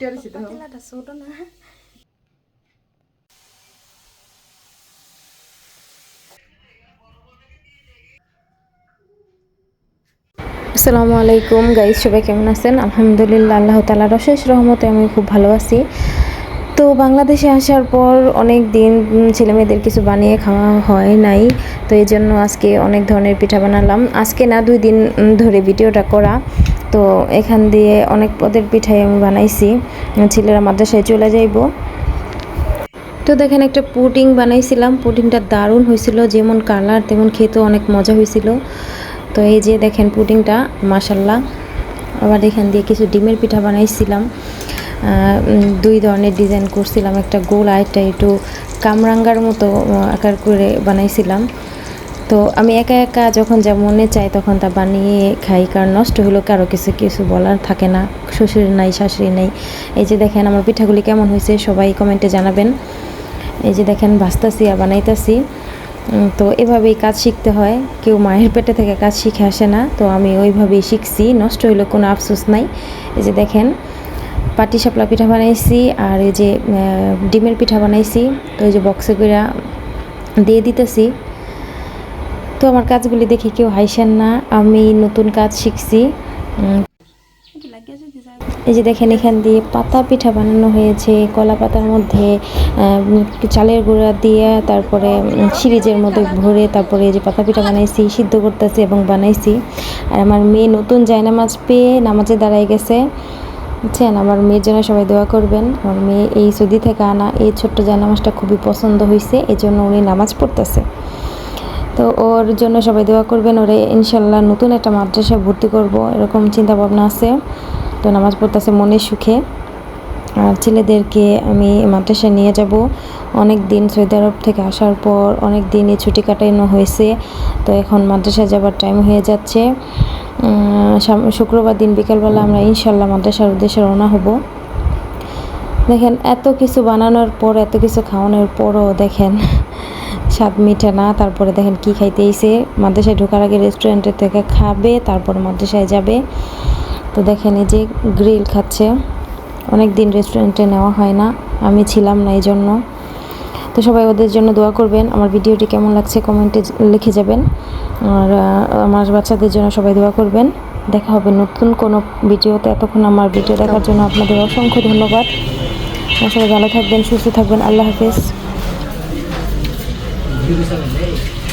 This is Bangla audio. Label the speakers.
Speaker 1: পাতিলাটা ছোট না
Speaker 2: আসসালামু আলাইকুম গাইজ সবাই কেমন আছেন আলহামদুলিল্লাহ আল্লাহ তালার অশেষ রহমতে আমি খুব ভালো আছি তো বাংলাদেশে আসার পর অনেক দিন ছেলেমেয়েদের কিছু বানিয়ে খাওয়া হয় নাই। তো এই জন্য আজকে অনেক ধরনের পিঠা বানালাম। আজকে না দুই দিন ধরে ভিডিওটা করা। তো এখান দিয়ে অনেক পদের পিঠাই আমি বানাইছি। ছেলেরা মাদ্রাসায় চলে যাইব। তো দেখেন একটা পুডিং বানাইছিলাম। পুডিংটা দারুণ হয়েছিল যেমন কালার, তেমন খেতেও অনেক মজা হয়েছিল তো এই যে দেখেন পুডিংটা মাসাল্লাহ আবার এখান দিয়ে কিছু ডিমের পিঠা বানাইছিলাম। দুই ধরনের ডিজাইন করছিলাম। একটা গোল আর একটা একটু কামরাঙ্গার মতো আকার করে বানাইছিলাম। তো আমি একা একা যখন যা মনে চাই তখন তা বানিয়ে খাই, কারণ নষ্ট হলো কারও কিছু কিছু বলার থাকে না শ্বশুর নাই শাশুড়ি নাই। এই যে দেখেন আমার পিঠাগুলি কেমন হয়েছে, সবাই কমেন্টে জানাবেন। এই যে দেখেন ভাজতাছি আর বানাইতাছি। তো এভাবেই কাজ শিখতে হয়। কেউ মায়ের পেটে থেকে কাজ শিখে আসে না, তো আমি ওইভাবেই শিখছি, নষ্ট হইলে কোনো আফসোস নাই। এই যে দেখেন, পাটি সাপলা পিঠা বানাইছি আর এই যে ডিমের পিঠা বানাইছি, তো এই যে বক্সে করে দিয়ে দিতেছি। তো আমার কাজগুলি দেখে কেউ হাইসেন না, আমি নতুন কাজ শিখছি। এই যে দেখেন এখান দিয়ে পাতা পিঠা বানানো হয়েছে, কলা পাতার মধ্যে চালের গুঁড়া দিয়ে তারপরে সিরিজের মধ্যে ভরে তারপরে এই যে পাতা পিঠা বানাইছি, সিদ্ধ করতেছি এবং বানাইছি। আর আমার মেয়ে নতুন জায়নামাজ পেয়ে নামাজে দাঁড়ায় গেছে। বুঝছেন? আমার মেয়ের জন্য সবাই দোয়া করবেন। আমার মেয়ে এই সৌদি থেকে আনা এই ছোট্ট জায়নামাজটা খুবই পছন্দ হয়েছে এই জন্য উনি নামাজ পড়তেছে। তো ওর জন্য সবাই দোয়া করবেন, ওরে ইনশাল্লাহ নতুন একটা মাদ্রাসায় ভর্তি করব, এরকম চিন্তা ভাবনা আছে। তো নামাজ পড়তেছে মনের সুখে। আর ছেলেদেরকে আমি মাদ্রাসায় নিয়ে যাব। অনেক দিন সৌদি আরব থেকে আসার পর অনেক দিনই ছুটি কাটানো হয়েছে। তো এখন মাদ্রাসায় যাবার টাইম হয়ে যাচ্ছে। শুক্রবার দিন বিকালবেলা আমরা ইনশাল্লাহ মাদ্রাসার উদ্দেশ্যে রওনা হব। দেখেন, এত কিছু বানানোর পর, এত কিছু খাওয়ানোর পরও দেখেন স্বাদ মিঠে না, তারপরে দেখেন কি খাইতে এসে মাদ্রাসায় ঢোকার আগে রেস্টুরেন্টের থেকে খাবে, তারপর মাদ্রাসায় যাবে। তো দেখেন এই যে গ্রিল খাচ্ছে। অনেক দিন রেস্টুরেন্টে নেওয়া হয় না, আমি ছিলাম না এই জন্য তো সবাই ওদের জন্য দোয়া করবেন। আমার ভিডিওটি কেমন লাগছে কমেন্টে লিখে যাবেন। আর আমার বাচ্চাদের জন্য সবাই দোয়া করবেন। দেখা হবে নতুন কোনো ভিডিওতে। এতক্ষণ আমার ভিডিও দেখার জন্য আপনাদের অসংখ্য ধন্যবাদ। সবাই ভালো থাকবেন, সুস্থ থাকবেন। আল্লাহ হাফেজ। Beautiful day.